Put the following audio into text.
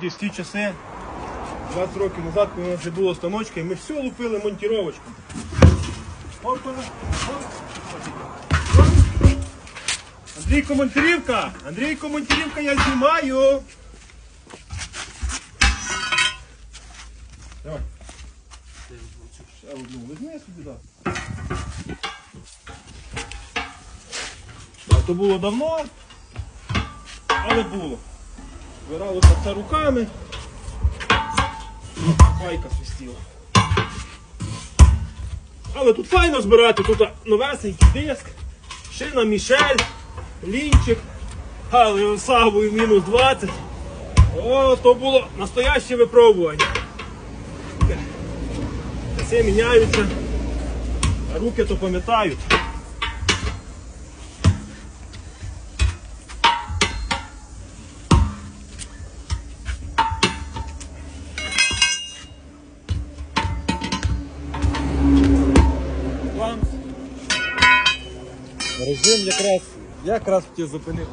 Десь ті часи, 20 років назад, коли у нас не було станочка, і ми все лупили монтіровочку. Андрійко Монтирівка! Андрійко Монтирівка, я знімаю! Давай. Ще одну візьми собі, так. Так, то було давно, але було. Збиралося це руками. Байка свистіла. Але тут файно збирати, тут новесенький диск, шина Мішель, лінчик, але сагою мінус 20. О, то було настояще випробування. Часи міняються, а руки то пам'ятають. Режим якраз, якраз хотів зупинити.